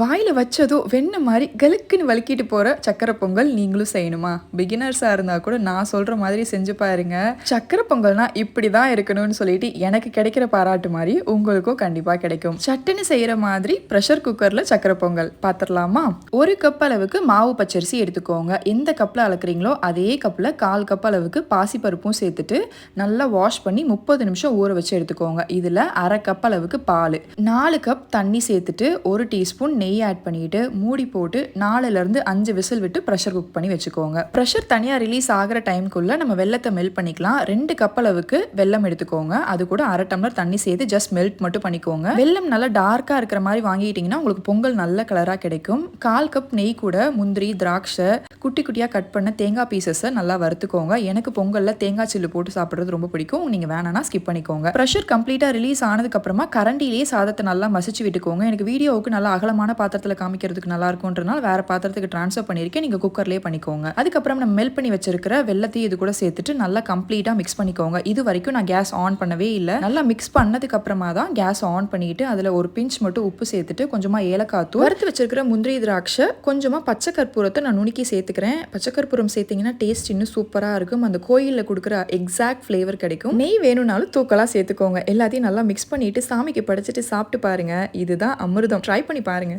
வாயில் வச்சதோ வெண்ணெய் மாதிரி கலுக்குன்னு வலுக்கிட்டு போகிற சக்கரை பொங்கல் நீங்களும் செய்யணுமா? பிகினர்ஸாக இருந்தால் கூட நான் சொல்கிற மாதிரி செஞ்சு பாருங்க. சக்கரை பொங்கல்னா இப்படி தான் இருக்கணும்னு சொல்லிட்டு எனக்கு கிடைக்கிற பாராட்டு மாதிரி உங்களுக்கும் கண்டிப்பாக கிடைக்கும். சட்டுன்னு செய்கிற மாதிரி ப்ரெஷர் குக்கரில் சக்கரை பொங்கல். பார்த்துடலாமா? ஒரு கப் அளவுக்கு மாவு பச்சரிசி எடுத்துக்கோங்க. எந்த கப்பில் அளக்குறீங்களோ அதே கப்பில் கால் கப் அளவுக்கு பாசிப்பருப்பும் சேர்த்துட்டு நல்லா வாஷ் பண்ணி முப்பது நிமிஷம் ஊற வச்சு எடுத்துக்கோங்க. இதில் அரை கப் அளவுக்கு பால். நாலு கப் தண்ணி சேர்த்துட்டு ஒரு டீஸ்பூன் நெய் ஆட் பண்ணிட்டு மூடி போட்டு நாலுலேருந்து அஞ்சு விசில் விட்டு ப்ரெஷர் குக் பண்ணி வச்சுக்கோங்க. ப்ரெஷர் தனியாக ரிலீஸ் ஆகிற டைம்குள்ளே நம்ம வெள்ளத்தை மெல்ட் பண்ணிக்கலாம். ரெண்டு கப் அளவுக்கு வெல்லம் எடுத்துக்கோங்க. அது கூட அரை டம்ளர் தண்ணி சேர்த்து ஜஸ்ட் மெல்ட் மட்டும் பண்ணிக்கோங்க. வெல்லம் நல்லா டார்க்காக இருக்கிற மாதிரி வாங்கிட்டீங்கன்னா உங்களுக்கு பொங்கல் நல்ல கலராக கிடைக்கும். கால் கப் நெய் கூட முந்திரி திராட்சை குட்டி குட்டியாக கட் பண்ண தேங்காய் பீசஸை நல்லா வறுத்துக்கோங்க. எனக்கு பொங்கலில் தேங்காய் சில்லு போட்டு சாப்பிட்றது ரொம்ப பிடிக்கும். நீங்கள் வேணாம்னா ஸ்கிப் பண்ணிக்கோங்க. ப்ரெஷர் கம்ப்ளீட்டாக ரிலீஸ் ஆனதுக்கப்புறமா கரண்டிலேயே சாதத்தை நல்லா மசிச்சு விட்டுக்கோங்க. எனக்கு வீடியோவுக்கு நல்லா அகலமான பாத்திரத்தில் காமிக்கிறதுக்கு நல்லா இருக்கும்ன்றனால வேற பாத்திரத்துக்கு ட்ரான்ஸ்ஃபர் பண்ணியிருக்கேன் நீங்கள் குக்கர்லேயே பண்ணிக்கோங்க. அதுக்கப்புறம் நம்ம மெல்ட் பண்ணி வச்சிருக்கிற வெள்ளத்தையும் இது கூட சேர்த்துட்டு நல்லா கம்ப்ளீட்டாக மிக்ஸ் பண்ணிக்கோங்க. இது வரைக்கும் நான் கேஸ் ஆன் பண்ணவே இல்லை. நல்லா மிக்ஸ் பண்ணதுக்கு அப்புறமா தான் கேஸ் ஆன் பண்ணிட்டு அதில் ஒரு பிஞ்ச் மட்டும் உப்பு சேர்த்துட்டு கொஞ்சமாக ஏலக்காய் தூள் வறுத்து வச்சிருக்கிற முந்திரி திராட்சை கொஞ்சமாக பச்சை கற்பூரத்தை நான் நுணுக்கி சேர்த்துக்கிறேன். பச்சை கற்பூரம் சேர்த்தீங்கன்னா டேஸ்ட் இன்னும் சூப்பராக இருக்கும். அந்த கோயிலில் கொடுக்குற எக்ஸாக்ட் ஃப்ளேவர் கிடைக்கும். நெய் வேணும்னாலும் தூக்கலாக சேர்த்துக்கோங்க. எல்லாத்தையும் நல்லா மிக்ஸ் பண்ணிட்டு சாமிக்கு படைச்சிட்டு சாப்பிட்டு பாருங்க. இதுதான் அமிர்தம். ட்ரை பண்ணி பாருங்க.